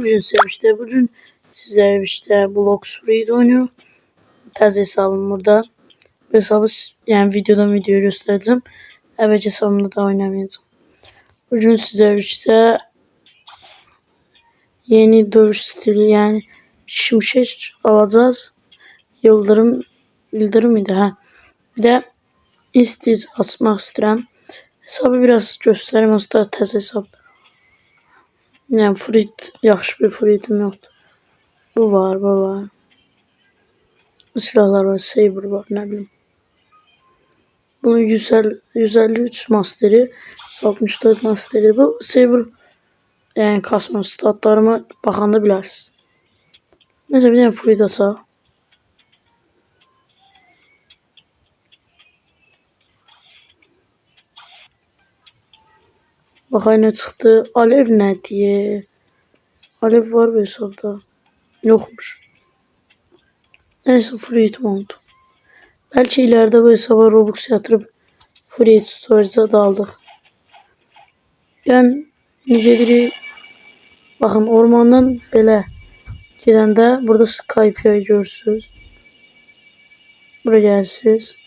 Bugün sevişte bugün sizlere işte Block Street oynuyor. Tez hesabım burada. Bu hesabı yani videodan video göstereceğim. Evet hesabımda da oynamayacağım. Bugün sizlere işte yeni dövüş stili yani şimşek alacağız. Yıldırım Yıldırım idi ha. Bir de istiz asmak istedim. Hesabı biraz göstereyim usta tez hesab. Yani fruit yaxşı bir fruitim yoxdur. Bu var, bu var. Silahlar var, saber var, ne bileyim. Bunun 150, 153 masteri, 64 masteri. Bu saber yani kasma statlarıma baxanda bilərsiniz. Necə bir dənə fruit asaq. Baxay nə çıxdı. Alev nə diye. Alev var bu hesabda. Yokmuş. Neyse fruitim oldu. Belki ileride bu hesaba Robux yatırıp Fruit Storage'a daldık. Ben necə biri bakın ormandan belə gedəndə burada Skype'ı görürsünüz. Buraya gəlsiniz.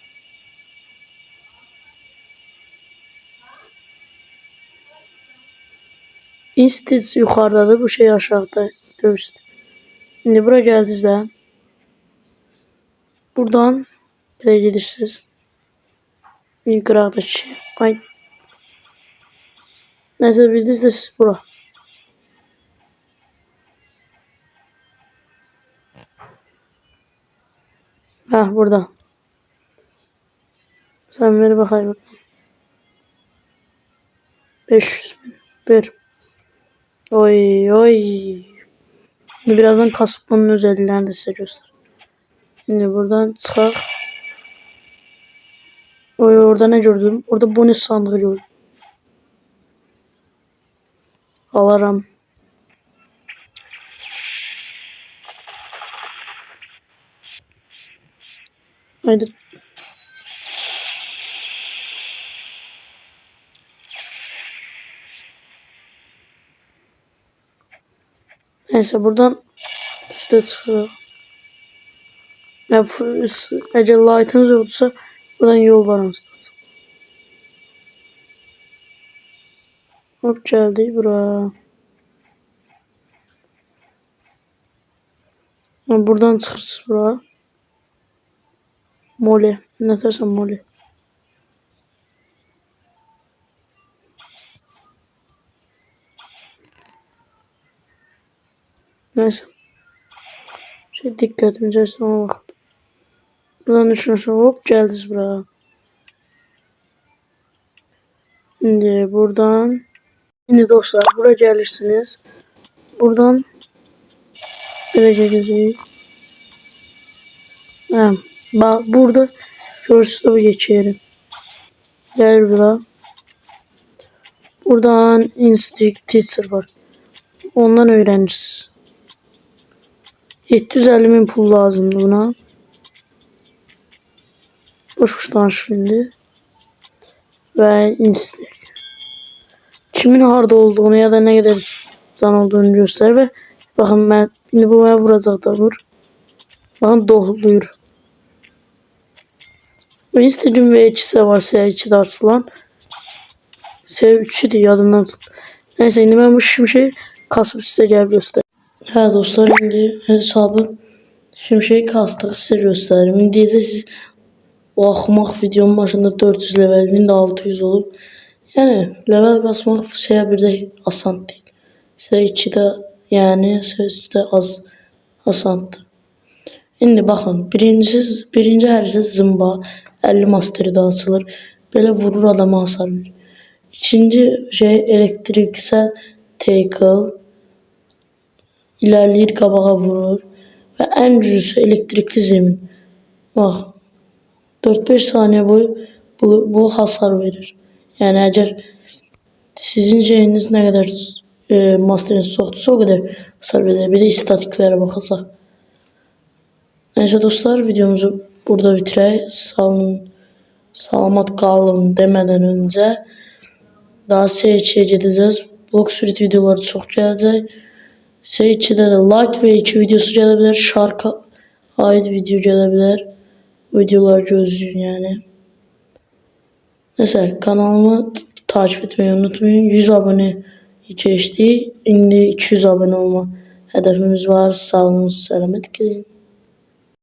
Instance yukarıdadır, bu şey aşağıda. Dövüştü. Şimdi buraya geldiniz de. Buradan böyle gidirsiniz. Bir grafda şey. Ay. Neyse bildiniz de siz bura. Ha burada. Sen ver bakayım. 500 bin. Ver. Oy oy. Şimdi birazdan kasıp bunun özelliklerini de size göster. Şimdi buradan çıkar. Oy orada ne gördüm? Orada bonus sandığı gördüm. Alaram. Haydi. Neyse buradan üste çıkıyor. Ya f- Ece light'ınız yoksa buradan yol var aslında. Hop geldi bura. Ya buradan çıkırsın bura. Mole. Ne dersen mole. Neyse. Şey dikkatimi ona bak. Buradan düşünüyorsun hop geldiniz buraya. Şimdi buradan Şimdi dostlar buraya gelirsiniz. Buradan böyle geleceğiz. Ha, bak burada First'ı geçerim. Gel buraya. Buradan Instinct Teacher var. Ondan öğreniriz. 750 bin pul lazımdı buna. Boş boş danış şimdi. Ve Instinct. Kimin harda olduğunu ya da ne kadar can olduğunu göster ve bakın ben şimdi bu bana vuracak da vur. Bakın doluyur. Ve Instagram V2'si var S2'de açılan. S3'üydü yadımdan çıktı. Neyse şimdi ben bu şimşeği kasıp size gel göster. Ha dostlar şimdi hesabı şimşeği kastık size göstereyim. Şimdi siz o axmaq videonun başında 400 levelinin de 600 olub. Yəni level kasmaq şeyə bir də asan deyil. S2-də yəni S3-də az asandır. İndi baxın, birincisi birinci hərisi zımba 50 masteri də açılır. Belə vurur adama hasar verir. İkinci şey elektriksel tackle ilerleyir qabağa vurur və ən güclüsü elektrikli zemin. Bax 4-5 saniye boyu bu, bu hasar verir. Yani eğer sizin şeyiniz ne kadar e, masteriniz soğutsa o kadar hasar verir. Bir de istatiklere bakacaq. Neyse dostlar videomuzu burada bitirək. Sağ olun, salamat qalın demeden önce daha seçiyə gedəcəz. Blog sürüt videoları çox gələcək. S2'də də Lightweight 2 videosu gələ bilər, Shark aid video gələ bilər. Videolar gözləyin yəni. Neyse kanalımı takip etmeyi unutmayın. 100 abone geçti. İndi 200 abone olma hedefimiz var. Sağ olun, selamet gelin.